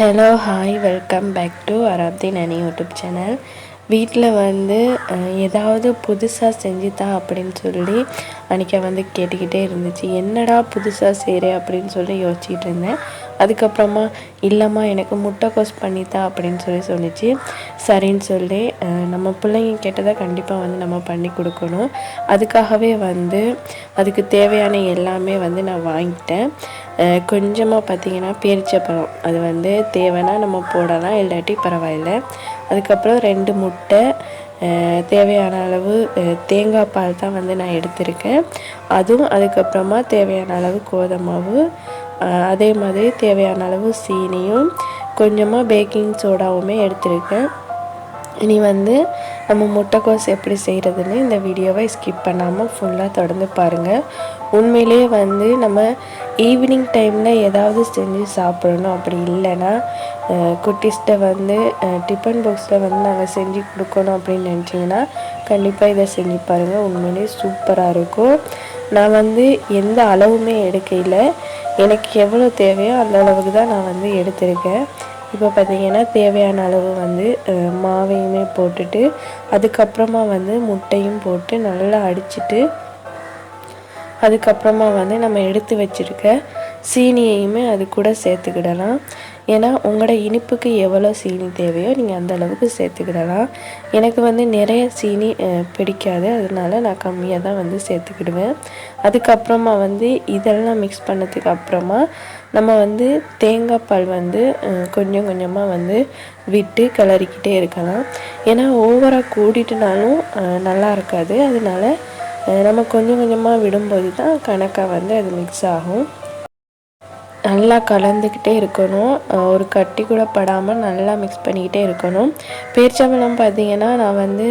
Hello hi welcome back to Arabdeen Ani YouTube channel வீட்டில் வந்து ஏதாவது புதுசாக செஞ்சுதா அப்படின்னு சொல்லி அன்றைக்கி வந்து கேட்டுக்கிட்டே இருந்துச்சு. என்னடா புதுசாக செய்கிற அப்படின்னு சொல்லி யோசிச்சுட்டு இருந்தேன். அதுக்கப்புறமா இல்லைம்மா எனக்கு முட்டைக்கோஸ் பண்ணித்தா அப்படின்னு சொல்லி சொல்லிச்சு. சரின்னு சொல்லி நம்ம பிள்ளைங்க கேட்டதை கண்டிப்பாக வந்து நம்ம பண்ணி கொடுக்கணும். அதுக்காகவே வந்து அதுக்கு தேவையான எல்லாமே வந்து நான் வாங்கிட்டேன். கொஞ்சமாக பார்த்திங்கன்னா பேரிச்சப்பழம் அது வந்து தேவைன்னா நம்ம போடலாம் இல்லாட்டி பரவாயில்ல. அதுக்கப்புறம் ரெண்டு முட்டை தேவையான அளவு தேங்காய் பால் தான் வந்து நான் எடுத்திருக்கேன். அதுவும் அதுக்கப்புறமா தேவையான அளவு கோதுமை மாவு அதே மாதிரி தேவையான அளவு சீனியும் கொஞ்சமாக பேக்கிங் சோடாவுமே எடுத்திருக்கேன். இனி வந்து நம்ம முட்டைக்கோஸ் எப்படி செய்கிறதுன்னு இந்த வீடியோவை ஸ்கிப் பண்ணாமல் ஃபுல்லாக தொடர்ந்து பாருங்கள் உண்மையிலேயே வந்து நம்ம ஈவினிங் டைமில் ஏதாவது செஞ்சு சாப்பிடணும் அப்படி இல்லைன்னா குட்டிஸ்ட்டை வந்து டிஃபன் பாக்ஸில் வந்து நாங்கள் செஞ்சு கொடுக்கணும் அப்படின்னு நினச்சிங்கன்னா கண்டிப்பாக இதை செஞ்சு பாருங்கள் உண்மையிலேயே சூப்பராக இருக்கும். நான் வந்து எந்த அளவுமே எடுக்கையில். எனக்கு எவ்வளோ தேவையோ அந்த அளவுக்கு தான் நான் வந்து எடுத்திருக்கேன். இப்போ பார்த்திங்கன்னா தேவையான அளவு வந்து மாவையுமே போட்டுட்டு அதுக்கப்புறமா வந்து முட்டையும் போட்டு நல்லா அடிச்சுட்டு அதுக்கப்புறமா வந்து நம்ம எடுத்து வச்சுருக்க சீனியையுமே அது கூட சேர்த்துக்கிடலாம். ஏன்னா உங்களோட இனிப்புக்கு எவ்வளோ சீனி தேவையோ நீங்கள் அந்த அளவுக்கு சேர்த்துக்கிடலாம். எனக்கு வந்து நிறைய சீனி பிடிக்காது. அதனால நான் கம்மியாக தான் வந்து சேர்த்துக்கிடுவேன். அதுக்கப்புறமா வந்து இதெல்லாம் மிக்ஸ் பண்ணதுக்கு அப்புறமா நம்ம வந்து தேங்காய் பால் வந்து கொஞ்சம் கொஞ்சமாக வந்து விட்டு கிளறிக்கிட்டே இருக்கலாம். ஏன்னா ஓவராக கூடிட்டுனாலும் நல்லா இருக்காது. அதனால நம்ம கொஞ்சம் கொஞ்சமாக விடும்போது தான் கணக்காக வந்து அது மிக்ஸ் ஆகும். நல்லா கலந்துக்கிட்டே இருக்கணும். ஒரு கட்டி கூட படாமல் நல்லா மிக்ஸ் பண்ணிக்கிட்டே இருக்கணும். பேரிச்சம்பழம் பார்த்தீங்கன்னா நான் வந்து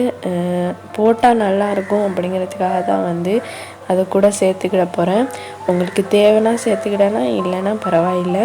போட்டால் நல்லா இருக்கும் அப்படிங்கிறதுக்காக தான் வந்து அதை கூட சேர்த்துக்கிட போகிறேன் உங்களுக்கு தேவைன்னா சேர்த்துக்கிடலாம் இல்லைன்னா பரவாயில்லை.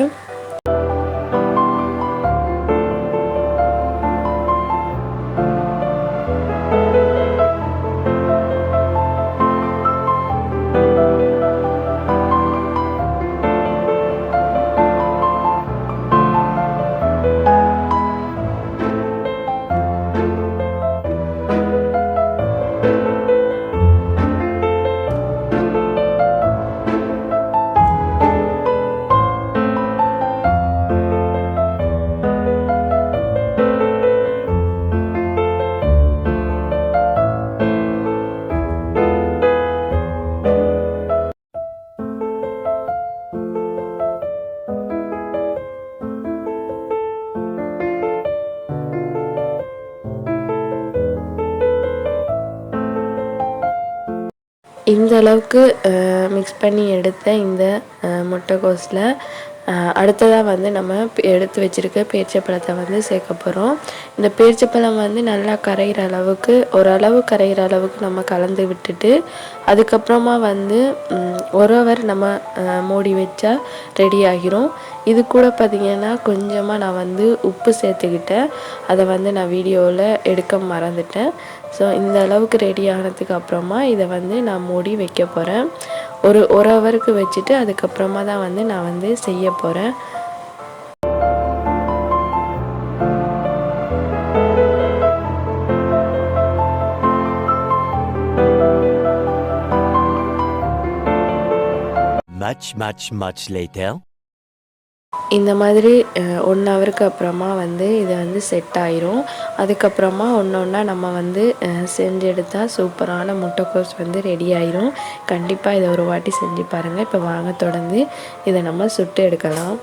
இந்த அளவுக்கு மிக்ஸ் பண்ணி எடுத்த இந்த முட்டைக்கோஸில் அடுத்ததாக வந்து நம்ம எடுத்து வச்சிருக்க பேரிச்சப்பழத்தை வந்து சேர்க்க போகிறோம் இந்த பேரிச்சப்பழம் வந்து நல்லா கரைகிற அளவுக்கு ஓரளவு கரைகிற அளவுக்கு நம்ம கலந்து விட்டுட்டு அதுக்கப்புறமா வந்து ஒரு ஹவர் நம்ம மூடி வச்சா ரெடி ஆகிரும். இது கூட பார்த்திங்கன்னா கொஞ்சமாக நான் வந்து உப்பு சேர்த்துக்கிட்டேன். அதை வந்து நான் வீடியோவில் எடுக்க மறந்துட்டேன். ஸோ இந்த அளவுக்கு ரெடி ஆனதுக்கு அப்புறமா இதை வந்து நான் மூடி வைக்க போகிறேன் ஒரு ஒரு ஹவருக்கு வச்சுட்டு அதுக்கப்புறமா தான் வந்து நான் வந்து செய்ய போகிறேன் Much, much, much later. இந்த மாதிரி ஒன் ஹவருக்கு அப்புறமா வந்து இது வந்து செட் ஆயிரும். அதுக்கப்புறமா ஒன்று ஒன்றா நம்ம வந்து செஞ்சு எடுத்தால் சூப்பரான முட்டைக்கோஸ் வந்து ரெடி ஆயிரும். கண்டிப்பாக இதை ஒரு வாட்டி செஞ்சு பாருங்கள் இப்போ வாங்க தொடர்ந்து இதை நம்ம சுட்டு எடுக்கலாம்.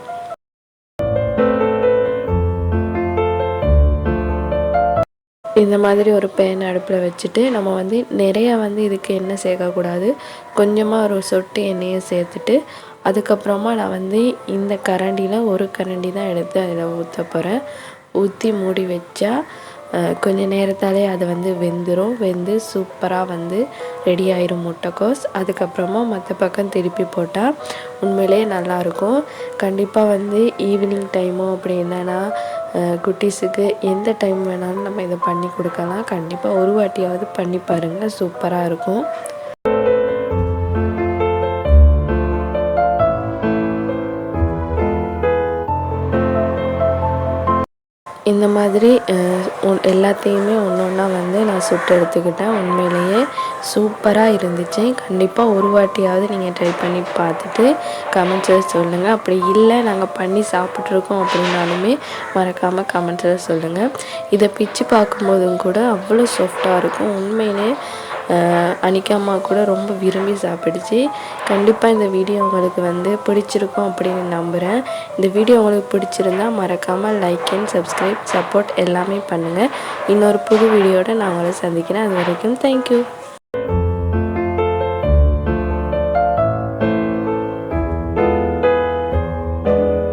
இந்த மாதிரி ஒரு பேன் அடுப்பில் வச்சுட்டு நம்ம வந்து நிறையா வந்து இதுக்கு எண்ணெய் சேர்க்கக்கூடாது. கொஞ்சமாக ஒரு சொட்டு எண்ணெயை சேர்த்துட்டு அதுக்கப்புறமா நான் வந்து இந்த கரண்டியில் ஒரு கரண்டி தான் எடுத்து அதில் ஊற்ற போகிறேன் ஊற்றி மூடி வச்சா கொஞ்ச நேரத்தாலே அது வந்து வெந்துடும் வெந்து சூப்பராக வந்து ரெடி ஆயிரும் முட்டைக்கோஸ். அதுக்கப்புறமா மற்ற பக்கம் திருப்பி போட்டால் உண்மையிலேயே நல்லாயிருக்கும். கண்டிப்பாக வந்து ஈவினிங் டைமோ அப்படி என்னென்னா குட்டீஸுக்கு எந்த டைம் வேணாலும் நம்ம இதை பண்ணி கொடுக்கலாம். கண்டிப்பாக ஒரு வாட்டியாவது பண்ணி பாருங்கள் சூப்பராக இருக்கும். இந்த மாதிரி ஒன்- எல்லாத்தையுமே ஒன்று ஒன்றா வந்து நான் சுட்டு எடுத்துக்கிட்டேன். உண்மையிலேயே சூப்பராக இருந்துச்சு. கண்டிப்பாக ஒரு வாட்டியாவது நீங்கள் ட்ரை பண்ணி பார்த்துட்டு கமெண்ட்ஸில் சொல்லுங்கள் அப்படி இல்லை நாங்கள் பண்ணி சாப்பிட்ருக்கோம் அப்படின்னாலுமே மறக்காமல் கமெண்ட்ஸில் சொல்லுங்கள் இதை பிச்சு பார்க்கும்போதும் கூட அவ்வளோ சாஃப்டாக இருக்கும். உண்மையிலே அஹ், அனிகாம்மா கூட ரொம்ப விரும்பி சாப்பிடுச்சு. கண்டிப்பாக இந்த வீடியோ உங்களுக்கு வந்து பிடிச்சிருக்கும் அப்படின்னு நம்புகிறேன் இந்த வீடியோ உங்களுக்கு பிடிச்சிருந்தா மறக்காமல் லைக் அண்ட் சப்ஸ்கிரைப் சப்போர்ட் எல்லாமே பண்ணுங்கள் இன்னொரு புது வீடியோட நான் உங்களை சந்திக்கிறேன். அது வரைக்கும் தேங்க்யூ